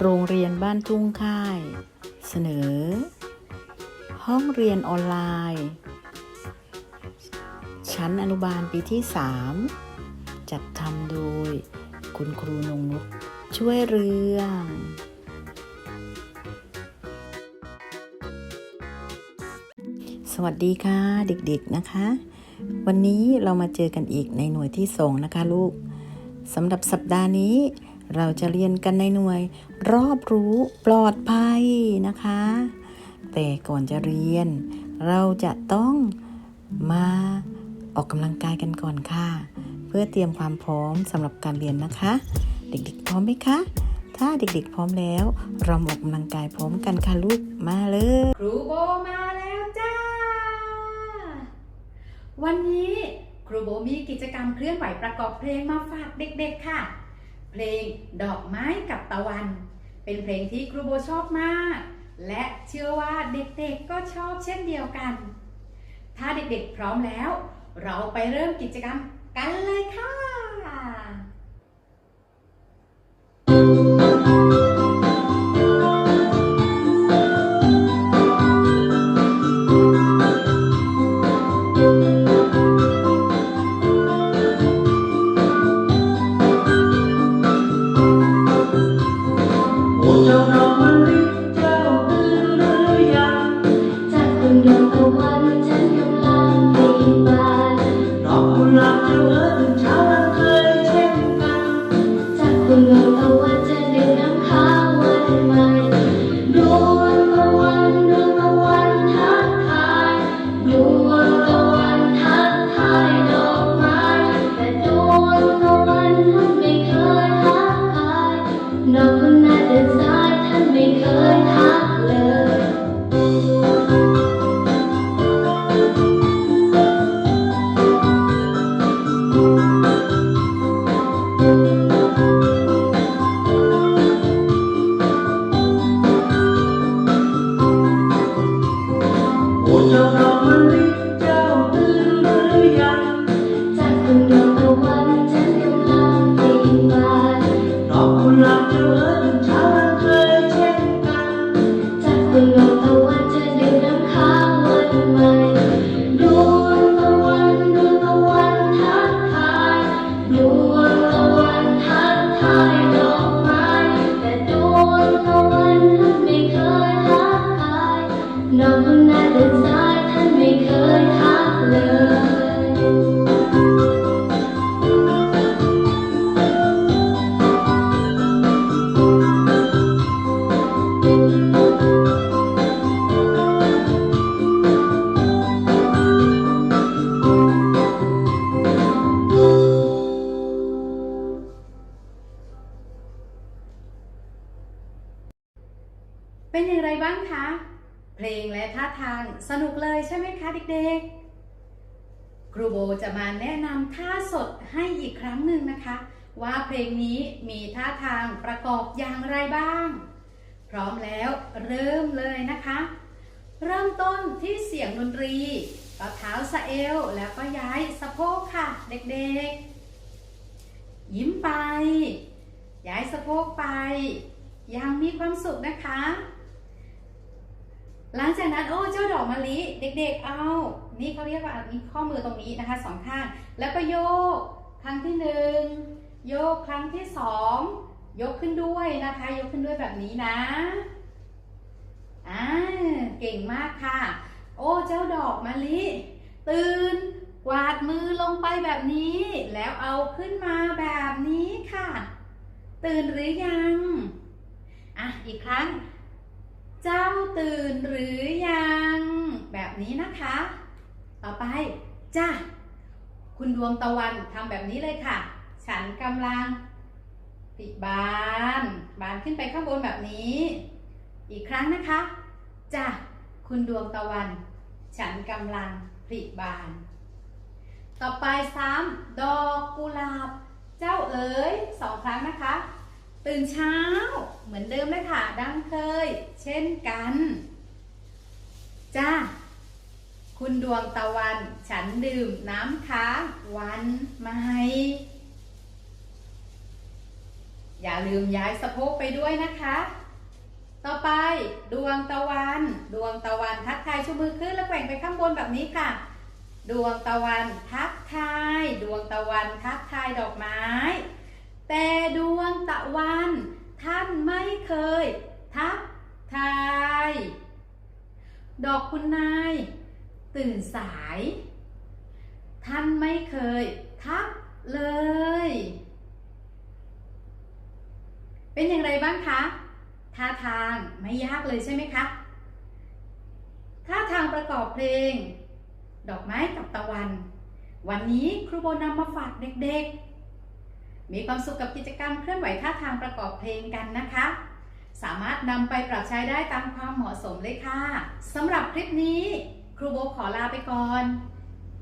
โรงเรียนบ้านทุ่งค่าย เสนอ ห้องเรียนออนไลน์ ชั้นอนุบาลปีที่ 3 จัดทำโดย คุณครูนงนุชช่วยเรื่องสวัสดีค่ะเด็กๆนะคะ วันนี้เรามาเจอกันอีกในหน่วยที่สองนะคะลูกสำหรับสัปดาห์นี้ เราจะเรียนกันในหน่วย รอบรู้ปลอดภัยนะคะ แต่ก่อนจะเรียน เราจะต้องมาออกกำลังกายกันก่อนค่ะ เพื่อเตรียมความพร้อมสำหรับการเรียนนะคะ เด็กๆพร้อมไหมคะ ถ้าเด็กๆพร้อมแล้ว เราออกกำลังกายพร้อมกันค่ะลูกมาเลยครูโบมาแล้วจ้า วันนี้ครูโบมีกิจกรรมเคลื่อนไหวประกอบเพลงมาฝากเด็กๆค่ะ เพลงดอกไม้กับตะวัน เป็นเพลงที่ครูโบชอบมาก และเชื่อว่าเด็กๆก็ชอบเช่นเดียวกัน ถ้าเด็กๆพร้อมแล้ว เราไปเริ่มกิจกรรมกันเลยค่ะ ครูโบจะมาแนะนำท่าสดให้อีกครั้งหนึ่งนะคะ ว่าเพลงนี้มีท่าทางประกอบอย่างไรบ้าง พร้อมแล้วเริ่มเลยนะคะ เริ่มต้นที่เสียงดนตรีก็เท้าสะเอวแล้วก็ย้ายสะโพกค่ะ เด็กๆ ยิ้มไป ย้ายสะโพกไป ยังมีความสุขนะคะ หลังจากนั้นโอ้เจ้าดอกมะลิเด็กๆเอา นี่เขาเรียกว่าอันนี้ข้อมือตรงนี้นะคะสองข้าง แล้วก็โยกครั้งที่หนึ่งโยกครั้งที่สองยกขึ้นด้วยนะคะ ยกขึ้นด้วยแบบนี้นะอ่าเก่งมากค่ะ โอ้เจ้าดอกมะลิ ตื่นกวาดมือลงไปแบบนี้ แล้วเอาขึ้นมาแบบนี้ค่ะ ตื่นหรือยังอะอีกครั้ง เจ้าตื่นหรือยัง แบบนี้นะคะ ต่อไปจ้าคุณดวงตะวันทำแบบนี้เลยค่ะ ฉันกำลังปิดบาน บานขึ้นไปข้างบนแบบนี้ อีกครั้งนะคะจ้าคุณดวงตะวัน ฉันกำลังผลิบาน ต่อไปซ้ำดอกกุหลาบ เจ้าเอ๋ยสองครั้งนะคะ ตื่นเช้าเหมือนเดิมเลยค่ะ ดังเคย เช่นกัน จ้า คุณดวงตะวัน ฉันดื่มน้ำค้างวันใหม่อย่าลืมย้ายสะโพกไปด้วยนะคะ ต่อไปดวงตะวัน ดวงตะวันทักทายชูมือขึ้นแล้วแกว่งไปข้างบนแบบนี้ค่ะ ดวงตะวันทักทาย ดวงตะวันทักทายดอกไม้ แต่ดวงตะวัน ท่านไม่เคย ทักทาย ดอกคุณนาย ตื่นสาย ท่านไม่เคยทักเลย เป็นอย่างไรบ้างคะท่าทางไม่ยากเลยใช่ไหมคะท่าทางประกอบเพลง ดอกไม้กับตะวัน วันนี้ครูโบนำมาฝากเด็กๆ มีความสุขกับกิจกรรมเคลื่อนไหวท่าทางประกอบเพลงกันนะคะ สามารถนำไปปรับใช้ได้ตามความเหมาะสมเลยค่ะสำหรับคลิปนี้ ครูโบขอลาไปก่อน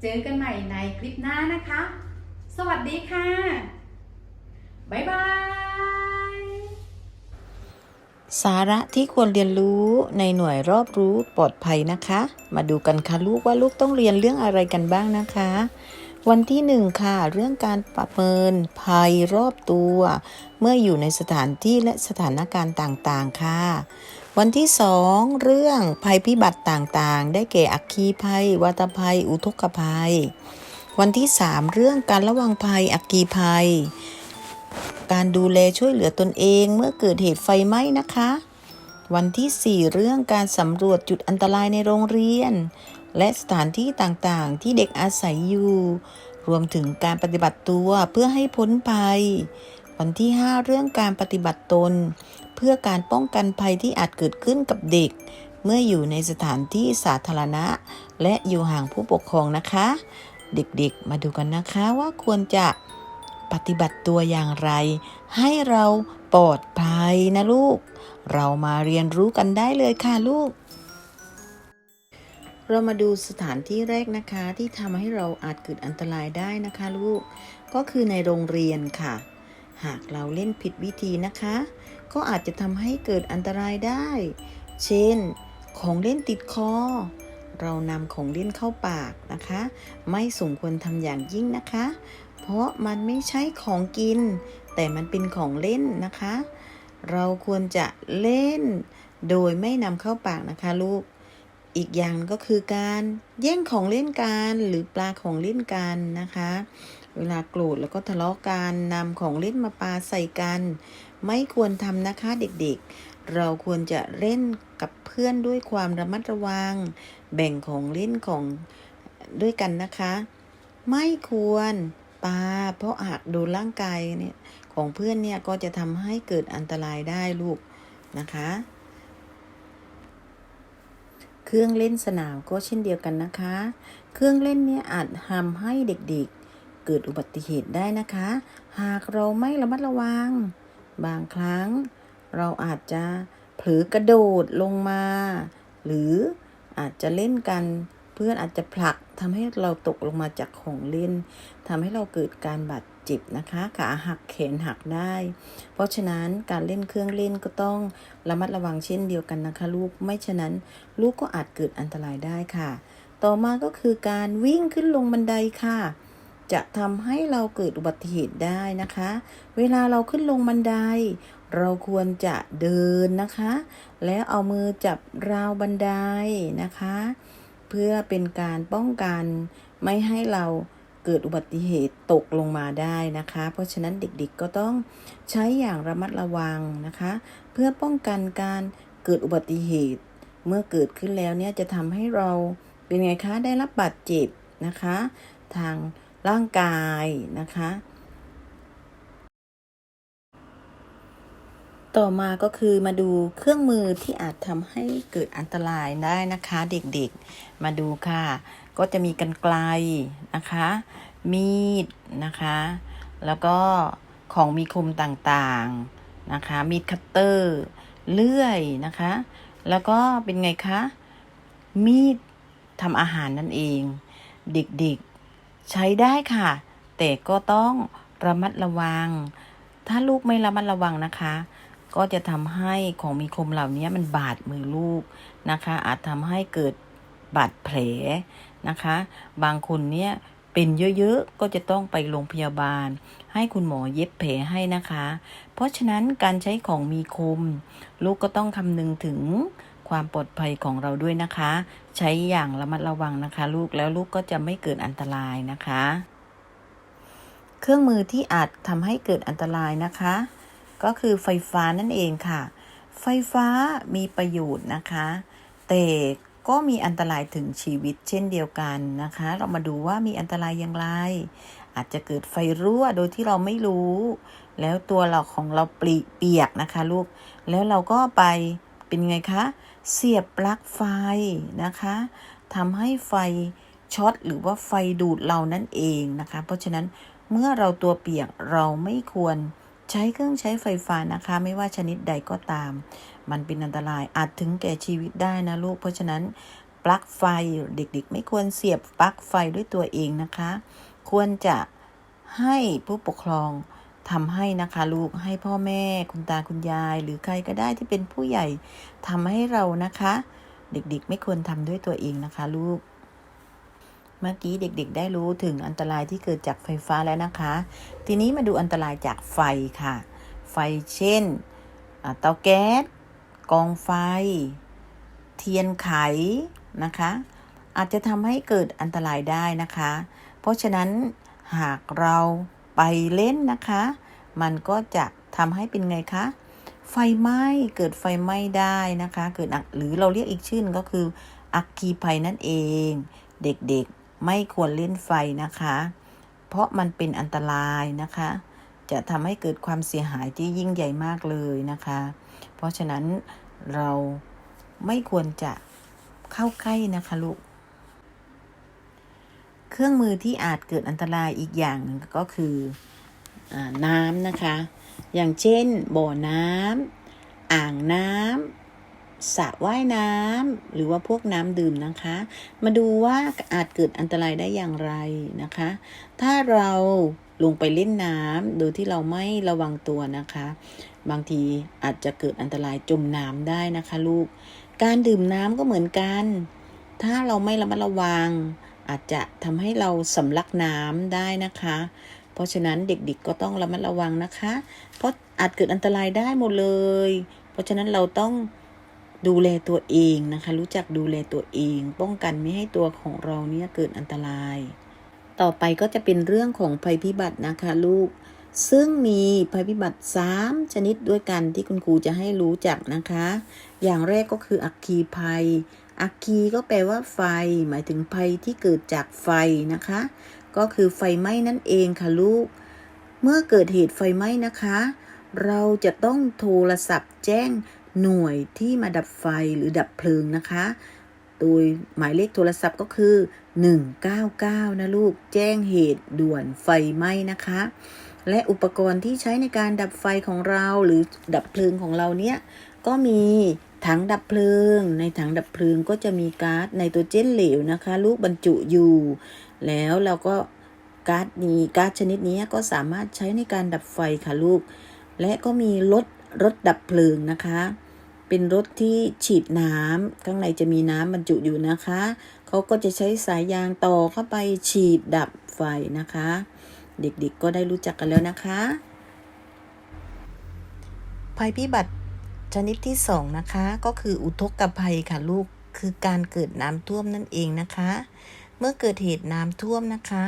เจอกันใหม่ในคลิปหน้านะคะ สวัสดีค่ะ บ๊ายบาย สาระที่ควรเรียนรู้ในหน่วยรอบรู้ปลอดภัยนะคะ มาดูกันค่ะลูกว่าลูกต้องเรียนเรื่องอะไรกันบ้างนะคะวันที่หนึ่งค่ะ เรื่องการประเมินภัยรอบตัว เมื่ออยู่ในสถานที่และสถานการณ์ต่างๆ ค่ะ วันที่สองเรื่องภัยพิบัติต่างๆ ได้แก่อัคคีภัย วัตภัย อุทกภัย วันที่สามเรื่องการระวังภัยอัคคีภัย การดูแลช่วยเหลือตนเองเมื่อเกิดเหตุไฟไหม้นะคะ วันที่4เรื่องการสำรวจจุดอันตรายในโรงเรียน และสถานที่ต่างๆ ที่เด็กอาศัยอยู่ รวมถึงการปฏิบัติตัวเพื่อให้พ้นภัย วันที่5เรื่องการปฏิบัติตน เพื่อการป้องกันภัยที่อาจเกิดขึ้นกับเด็ก เมื่ออยู่ในสถานที่สาธารณะ และอยู่ห่างผู้ปกครองนะคะ เด็กๆ มาดูกันนะคะว่าควรจะปฏิบัติตัวอย่างไร ให้เราปลอดภัยนะลูก เรามาเรียนรู้กันได้เลยค่ะลูก เรามาดูสถานที่แรกนะคะที่ทำให้เราอาจเกิดอันตรายได้นะคะลูก ก็คือในโรงเรียนค่ะ หากเราเล่นผิดวิธีนะคะ ก็อาจจะทำให้เกิดอันตรายได้ เช่น ของเล่นติดคอ เรานำของเล่นเข้าปากนะคะ ไม่สมควรทำอย่างยิ่งนะคะ เพราะมันไม่ใช่ของกิน แต่มันเป็นของเล่นนะคะ เราควรจะเล่น โดยไม่นำเข้าปากนะคะลูกอีกอย่างก็คือการแย่งของเล่นกันหรือปลาของเล่นกันนะคะ เวลาโกรธแล้วก็ทะเลาะกันนำของเล่นมาปาใส่กัน ไม่ควรทำนะคะเด็กๆ เราควรจะเล่นกับเพื่อนด้วยความระมัดระวัง แบ่งของเล่นของด้วยกันนะคะ ไม่ควรปาเพราะหากโดนร่างกายเนี่ยของเพื่อนเนี่ยก็จะทำให้เกิดอันตรายได้ลูกนะคะ เครื่องเล่นสนามก็เช่นเดียวกันนะคะ เครื่องเล่นเนี่ยอาจทำให้เด็กๆ เกิดอุบัติเหตุได้นะคะ หากเราไม่ระมัดระวัง บางครั้ง เราอาจจะเผลอกระโดดลงมา หรืออาจจะเล่นกันเพื่อนอาจจะผลักทำให้เราตกลงมาจากของเล่นทำให้เราเกิดการบาดเจ็บนะคะขาหักแขนหักได้ เพราะฉะนั้นการเล่นเครื่องเล่นก็ต้องระมัดระวังเช่นเดียวกันนะคะลูกไม่ฉะนั้นลูกก็อาจเกิดอันตรายได้ค่ะ ต่อมาก็คือการวิ่งขึ้นลงบันไดค่ะ จะทำให้เราเกิดอุบัติเหตุได้นะคะ เวลาเราขึ้นลงบันได เราควรจะเดินนะคะ แล้วเอามือจับราวบันไดนะคะ เพื่อเป็นการป้องกันไม่ให้เราเกิดอุบัติเหตุตกลงมาได้นะคะ เพราะฉะนั้นเด็กๆก็ต้องใช้อย่างระมัดระวังนะคะ เพื่อป้องกันการเกิดอุบัติเหตุ เมื่อเกิดขึ้นแล้วเนี่ยจะทำให้เราเป็นไงคะได้รับบาดเจ็บนะคะ ทาง ร่างกายนะคะ ต่อมาก็คือมาดูเครื่องมือที่อาจทำให้เกิดอันตรายได้นะคะ เด็กๆ มาดูค่ะ ก็จะมีกันไกลนะคะ มีดนะคะ แล้วก็ของมีคมต่างๆนะคะ มีดคัตเตอร์เลื่อยนะคะ แล้วก็เป็นไงคะ มีดทำอาหารนั่นเอง เด็กๆ ใช้ได้ค่ะ แต่ก็ต้องระมัดระวัง ถ้าลูกไม่ระมัดระวังนะคะ ก็จะทำให้ของมีคมเหล่านี้มันบาดมือลูกนะคะ อาจทำให้เกิดบาดแผลนะคะ บางคนเนี่ยเป็นเยอะๆ ก็จะต้องไปโรงพยาบาล ให้คุณหมอเย็บแผลให้นะคะ เพราะฉะนั้นการใช้ของมีคม ลูกก็ต้องคำนึงถึง ความปลอดภัยของเราด้วยนะคะ ใช้อย่างระมัดระวังนะคะ ลูกแล้วลูกก็จะไม่เกิดอันตรายนะคะ เครื่องมือที่อาจทำให้เกิดอันตรายนะคะ ก็คือไฟฟ้านั่นเองค่ะ ไฟฟ้ามีประโยชน์นะคะ แต่ก็มีอันตรายถึงชีวิตเช่นเดียวกันนะคะ เรามาดูว่ามีอันตรายอย่างไร อาจจะเกิดไฟรั่วโดยที่เราไม่รู้ แล้วตัวเราของเราปลีเปียกนะคะ ลูก แล้วเราก็ไป เป็นไงคะ เสียบปลั๊กไฟนะคะทำให้ไฟช็อตหรือว่าไฟดูดเรานั่นเองนะคะ เพราะฉะนั้นเมื่อเราตัวเปียกเราไม่ควรใช้เครื่องใช้ไฟฟ้านะคะ ไม่ว่าชนิดใดก็ตาม มันเป็นอันตรายอาจถึงแก่ชีวิตได้นะลูก เพราะฉะนั้นปลั๊กไฟเด็กๆ ไม่ควรเสียบปลั๊กไฟด้วยตัวเองนะคะ ควรจะให้ผู้ปกครอง ทำให้นะคะลูกให้พ่อแม่คุณตาคุณยาย หรือใครก็ได้ที่เป็นผู้ใหญ่ทำให้เรานะคะ เด็กๆ ไม่ควรทำด้วยตัวเองนะคะ ลูก เมื่อกี้เด็กๆ ได้รู้ถึงอันตรายที่เกิดจากไฟฟ้าแล้วนะคะ ทีนี้มาดูอันตรายจากไฟค่ะ ไฟเช่นเตาแก๊สกองไฟ เทียนไขนะคะ อาจจะทำให้เกิดอันตรายได้นะคะ เพราะฉะนั้นหากเรา ไปเล่นนะคะ มันก็จะทำให้เป็นไงคะ ไฟไหม้เกิดไฟไหม้ได้นะคะ เกิดหรือเราเรียกอีกชื่อนึงก็คือ อัคคีภัยนั่นเอง เด็กๆไม่ควรเล่นไฟนะคะ เพราะมันเป็นอันตรายนะคะ จะทำให้เกิดความเสียหายที่ยิ่งใหญ่มากเลยนะคะ เพราะฉะนั้นเราไม่ควรจะเข้าใกล้นะคะลูก เครื่องมือที่อาจเกิดอันตรายอีกอย่างหนึ่งก็คืออน้ำนะคะ อย่างเช่น บ่อน้ำอ่างน้ำสระว่ายน้ำหรือว่าพวกน้ำดื่มนะคะ มาดูว่าอาจเกิดอันตรายได้อย่างไรนะคะ ถ้าเราลงไปเล่นน้ำโดยที่เราไม่ระวังตัวนะคะ บางทีอาจจะเกิดอันตรายจมน้ำได้นะคะ ลูก การดื่มน้ำก็เหมือนกัน ถ้าเราไม่ระมัดระวัง อาจจะทำให้เราสำลักน้ำได้นะคะ เพราะฉะนั้นเด็กๆก็ต้องระมัดระวังนะคะ เพราะอาจเกิดอันตรายได้หมดเลย เพราะฉะนั้นเราต้องดูแลตัวเองนะคะ รู้จักดูแลตัวเอง ป้องกันไม่ให้ตัวของเราเนี่ยเกิดอันตราย ต่อไปก็จะเป็นเรื่องของภัยพิบัตินะคะลูก ซึ่งมีภัยพิบัติ 3 ชนิดด้วยกันที่คุณครูจะให้รู้จักนะคะ อย่างแรกก็คืออัคคีภัย อัคคีก็แปลว่าไฟ หมายถึงภัยที่เกิดจากไฟนะคะ ก็คือไฟไหม้นั่นเองค่ะลูก เมื่อเกิดเหตุไฟไหม้นะคะ เราจะต้องโทรศัพท์แจ้งหน่วยที่มาดับไฟหรือดับเพลิงนะคะ โดยหมายเลขโทรศัพท์ก็คือ 199 นะลูก แจ้งเหตุด่วนไฟไหม้นะคะ และอุปกรณ์ที่ใช้ในการดับไฟของเราหรือดับเพลิงของเราเนี่ย ก็มี ถังดับเพลิง ในถังดับเพลิงก็จะมีก๊าซไนโตรเจนเหลวนะคะ ลูกบรรจุอยู่ แล้วเราก็ก๊าซนี้ก๊าซชนิดนี้ก็สามารถใช้ในการดับไฟค่ะลูก และก็มีรถรถดับเพลิงนะคะ เป็นรถที่ฉีดน้ำข้างในจะมีน้ำบรรจุอยู่นะคะเขาก็จะใช้สายยางต่อเข้าไปฉีดดับไฟนะคะ เด็กๆก็ได้รู้จักกันแล้วนะคะ ภัยพิบัติ ชนิดที่สองนะคะ ก็คืออุทกภัยค่ะลูกคือการเกิดน้ำท่วมนั่นเองนะคะ เมื่อเกิดเหตุน้ำท่วมนะคะ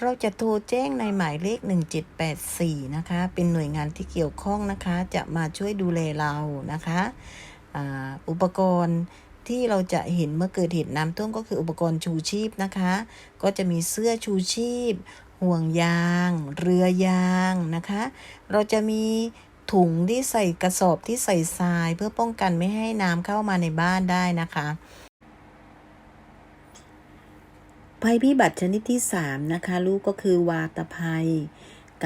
เราจะโทรแจ้งในหมายเลข 1784 นะคะ เป็นหน่วยงานที่เกี่ยวข้องนะคะ จะมาช่วยดูแลเรานะคะอ,อุปกรณ์ที่เราจะเห็นเมื่อเกิดเหตุน้ำท่วมก็คืออุปกรณ์ชูชีพนะคะ ก็จะมีเสื้อชูชีพ ห่วงยาง เรือยางนะคะ เราจะมี ถุงที่ใส่กระสอบที่ใส่ทราย เพื่อป้องกันไม่ให้น้ำเข้ามาในบ้านได้นะคะ ภัยพิบัติชนิดที่ 3 นะคะ ลูกก็คือวาตภัย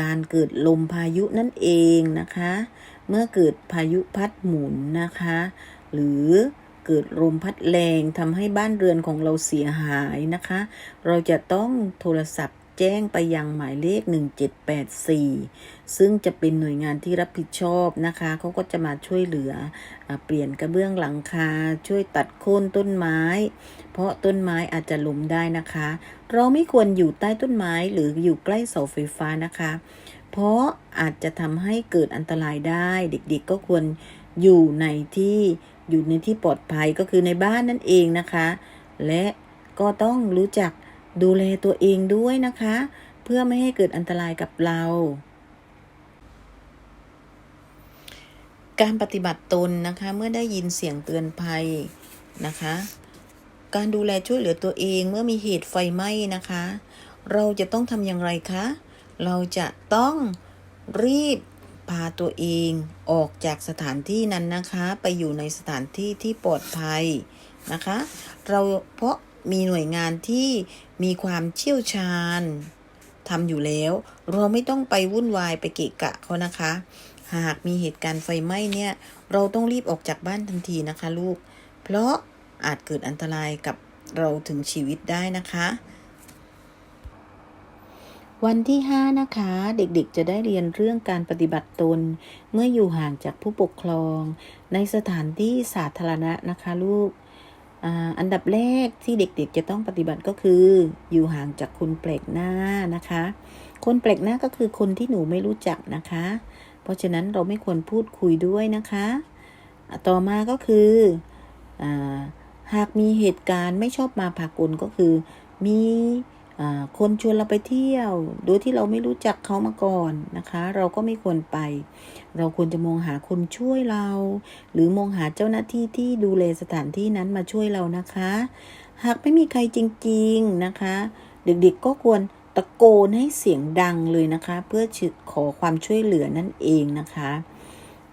การเกิดลมพายุนั่นเองนะคะ เมื่อเกิดพายุพัดหมุนนะคะ หรือเกิดลมพัดแรงทำให้บ้านเรือนของเราเสียหายนะคะ เราจะต้องโทรศัพท์ แจ้งไปยังหมายเลข 1784 ซึ่งจะเป็นหน่วยงานที่รับผิดชอบนะคะเขาก็จะมาช่วยเหลืออเปลี่ยนกระเบื้องหลังคา ช่วยตัดโค่นต้นไม้ เพราะต้นไม้อาจจะล้มได้นะคะ เราไม่ควรอยู่ใต้ต้นไม้หรืออยู่ใกล้เสาไฟฟ้านะคะ เพราะอาจจะทำให้เกิดอันตรายได้ เด็กๆก็ควรอยู่ในที่อยู่ในที่ปลอดภัยก็คือในบ้านนั่นเองนะคะ และก็ต้องรู้จัก ดูแลตัวเองด้วยนะคะ เพื่อไม่ให้เกิดอันตรายกับเรา การปฏิบัติตนนะคะเมื่อได้ยินเสียงเตือนภัยนะคะ การดูแลช่วยเหลือตัวเองเมื่อมีเหตุไฟไหม้นะคะ เราจะต้องทำอย่างไรคะ เราจะต้องรีบพาตัวเองออกจากสถานที่นั้นนะคะ ไปอยู่ในสถานที่ที่ปลอดภัยนะคะ เราเพราะมีหน่วยงานที่ มีความเชี่ยวชาญทำอยู่แล้ว เราไม่ต้องไปวุ่นวายไปเกะกะเขานะคะ หากมีเหตุการณ์ไฟไหม้เนี่ย เราต้องรีบออกจากบ้านทันทีนะคะลูก เพราะอาจเกิดอันตรายกับเราถึงชีวิตได้นะคะ วันที่ 5 นะคะ เด็กๆจะได้เรียนเรื่องการปฏิบัติตน เมื่ออยู่ห่างจากผู้ปกครอง ในสถานที่สาธารณะนะคะลูก อันดับแรกที่เด็กๆจะต้องปฏิบัติก็คือ อยู่ห่างจากคนแปลกหน้านะคะ คนแปลกหน้าก็คือคนที่หนูไม่รู้จักนะคะ เพราะฉะนั้นเราไม่ควรพูดคุยด้วยนะคะ ต่อมาก็คืออหากมีเหตุการณ์ไม่ชอบมาพากลก็คือ มี คนชวนเราไปเที่ยว โดยที่เราไม่รู้จักเขามาก่อนนะคะ เราก็ไม่ควรไป เราควรจะมองหาคนช่วยเรา หรือมองหาเจ้าหน้าที่ที่ดูแลสถานที่นั้นมาช่วยเรานะคะ หากไม่มีใครจริง ๆนะคะ เด็กๆก็ควรตะโกนให้เสียงดังเลยนะคะ เพื่อขอความช่วยเหลือนั่นเองนะคะ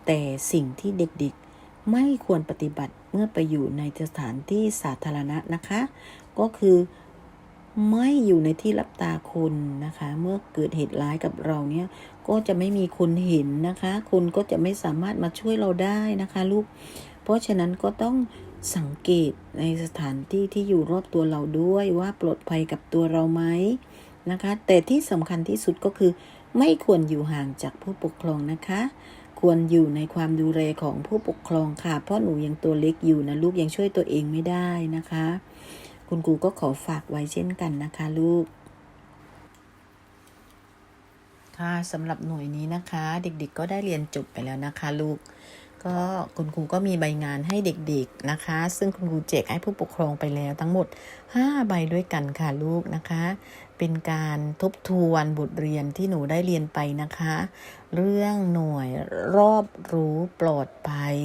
แต่สิ่งที่เด็กๆไม่ควรปฏิบัติเมื่อไปอยู่ในสถานที่สาธารณะนะคะ ก็คือ ไม่อยู่ในที่รับตาคนนะคะ เมื่อเกิดเหตุร้ายกับเราเนี่ยก็จะไม่มีคนเห็นนะคะ คนก็จะไม่สามารถมาช่วยเราได้นะคะลูก เพราะฉะนั้นก็ต้องสังเกตในสถานที่ที่อยู่รอบตัวเราด้วยว่าปลอดภัยกับตัวเราไหมนะคะ แต่ที่สำคัญที่สุดก็คือ ไม่ควรอยู่ห่างจากผู้ปกครองนะคะ ควรอยู่ในความดูแลของผู้ปกครองค่ะ เพราะหนูยังตัวเล็กอยู่นะลูกยังช่วยตัวเองไม่ได้นะคะ คุณครูก็ขอฝากไว้เช่นกันนะคะลูก ค่ะสำหรับหน่วยนี้นะคะ เด็กๆก็ได้เรียนจบไปแล้วนะคะลูก ก็คุณครูก็มีใบงานให้เด็กๆนะคะ ซึ่งคุณครูแจกให้ผู้ปกครองไปแล้วทั้งหมด 5 ใบด้วยกันค่ะลูกนะคะ เป็นการทบทวนบทเรียนที่หนูได้เรียนไปนะคะ เรื่องหน่วยรอบรู้ปลอดภัย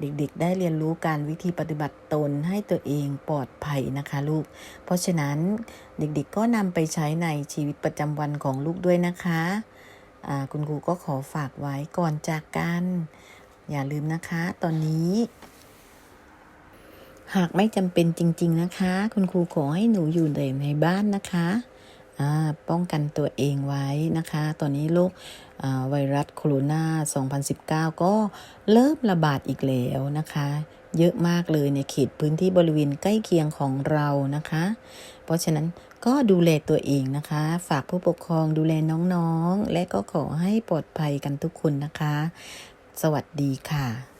เด็กๆ ได้เรียนรู้การวิธีปฏิบัติตนให้ตัวเองปลอดภัยนะคะลูก เพราะฉะนั้นเด็กๆก็นำไปใช้ในชีวิตประจำวันของลูกด้วยนะคะคุณครูก็ขอฝากไว้ก่อนจากกัน อย่าลืมนะคะ ตอนนี้ หากไม่จำเป็นจริง ๆนะคะ คุณครูขอให้หนูอยู่ในบ้านนะคะป้องกันตัวเองไว้นะคะ ตอนนี้โรค ไวรัสโคโรนา 2019 ก็เริ่มระบาดอีกแล้วนะคะ เยอะมากเลยในเขตพื้นที่บริเวณใกล้เคียงของเรานะคะ เพราะฉะนั้นก็ดูแลตัวเองนะคะ ฝากผู้ปกครองดูแลน้องๆ และก็ขอให้ปลอดภัยกันทุกคนนะคะ สวัสดีค่ะ